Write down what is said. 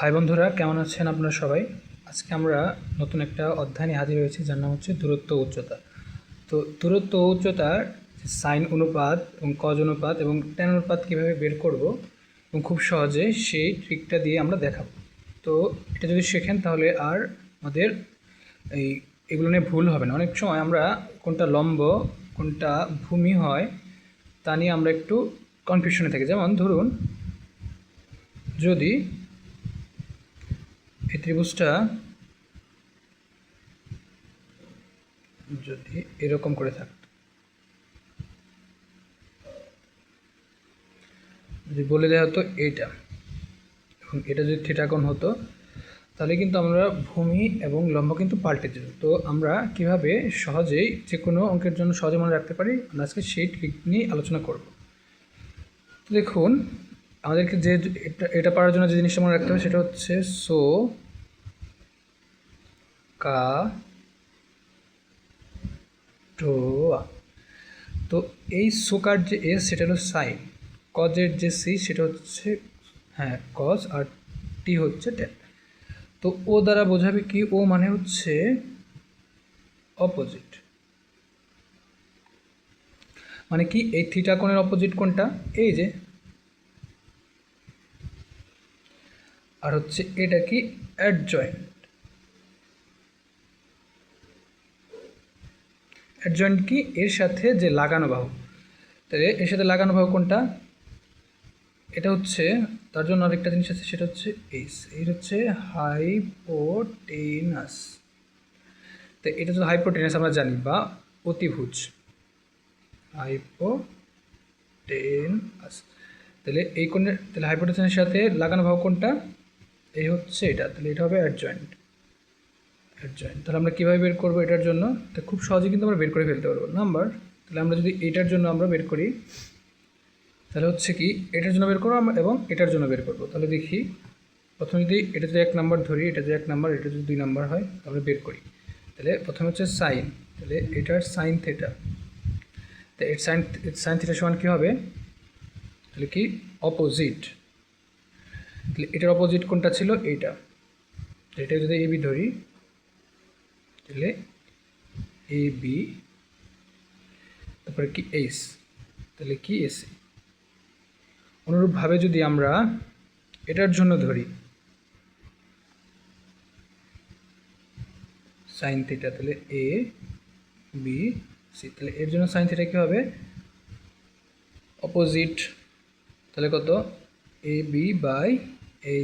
High বন্ধুরা, কেমন আছেন আপনারা সবাই? আজকে আমরা নতুন একটা অধ্যায় নিয়ে হাজির হয়েছি, যার নাম হচ্ছে দূরত্ব উচ্চতা। তো দূরত্ব উচ্চতার সাইন অনুপাত এবং কজ অনুপাত এবং ট্যান অনুপাত কীভাবে বের করব এবং খুব সহজে সেই ট্রিকটা দিয়ে আমরা দেখাবো। তো এটা যদি শেখেন তাহলে আর আমাদের এই এগুলো নিয়ে ভুল হবে না। অনেক সময় আমরা কোনটা লম্ব, কোনটা ভূমি হয়, তা নিয়ে আমরা একটু কনফিউশনে থাকি। যেমন ধরুন, যদি এই ত্রিভুজটা যদি এরকম করে থাকত যদি বলে দেওয়া হতো এইটা এবং এটা যদি থিটাকোণ হতো, তাহলে কিন্তু আমরা ভূমি এবং লম্ব কিন্তু পাল্টে যেত তো আমরা কীভাবে সহজেই যে কোনো অঙ্কের জন্য সহজে মনে রাখতে পারি? আমরা আজকে সেই ট্রিক নিয়ে আলোচনা করব। দেখুন আমাদেরকে যে এটা এটা পারার জন্য যে জিনিসটা মনে রাখতে হবে সেটা হচ্ছে সো, কা টোয়া তো এই সোকার যে এস, সেটা হলো সাইন। কজের যে সি, সেটা হচ্ছে হ্যাঁ কজ আর টি হচ্ছে ট্যান তো ও দ্বারা বোঝাবে কি, ও মানে হচ্ছে অপোজিট। মানে কি, এই থিটা কোণের অপোজিট কোনটা এই যে আর হচ্ছে এটা কি অ্যাডজয়েন্ট অ্যাডজয়েন্ট কি? এর সাথে যে লাগানো বাহু। তাহলে এর সাথে লাগানো বাহু কোনটা? এটা হচ্ছে, তার জন্য আরেকটা জিনিস আছে, সেটা হচ্ছে এইস এই হচ্ছে হাইপোটেনাস তো এটা তো হাইপোটেনাস আমরা জানি বা অতিভুজ। হাইপোটেনাস তাহলে এই কোণের, তাহলে হাইপোটেনাসের সাথে লাগানো ভাব কোনটা? এই হচ্ছে এটা, তাহলে এটা হবে অ্যাডজয়েন্ট অ্যাডজয়েন্ট তাহলে আমরা কীভাবে বের করব এটার জন্য? তো খুব সহজে কিন্তু আমরা বের করে ফেলতে পারব। নাম্বার তাহলে আমরা যদি এটার জন্য আমরা বের করি, তাহলে হচ্ছে কি, এটার জন্য বের করব এবং এটার জন্য বের করব। তাহলে দেখি, প্রথমে যদি এটা যদি এক নাম্বার ধরি, এটা যদি এক নাম্বার এটা যদি দুই নাম্বার হয়, তাহলে বের করি। তাহলে প্রথমে হচ্ছে সাইন তাহলে এটার সাইন থেটা তো এর সাইন সাইন থিটা সমান কী হবে? তাহলে কি? অপোজিট তাহলে এটার অপোজিট কোনটা ছিল? এইটা। এটা যদি এ বি ধরি, তাহলে এ বি তারপরে কি এস তাহলে কি এসি অনুরূপভাবে যদি আমরা এটার জন্য ধরি সাইন থিটা তাহলে এ বি সি তাহলে এর জন্য সাইন থিটা কী হবে? অপোজিট তাহলে কত? এ বি বাই এই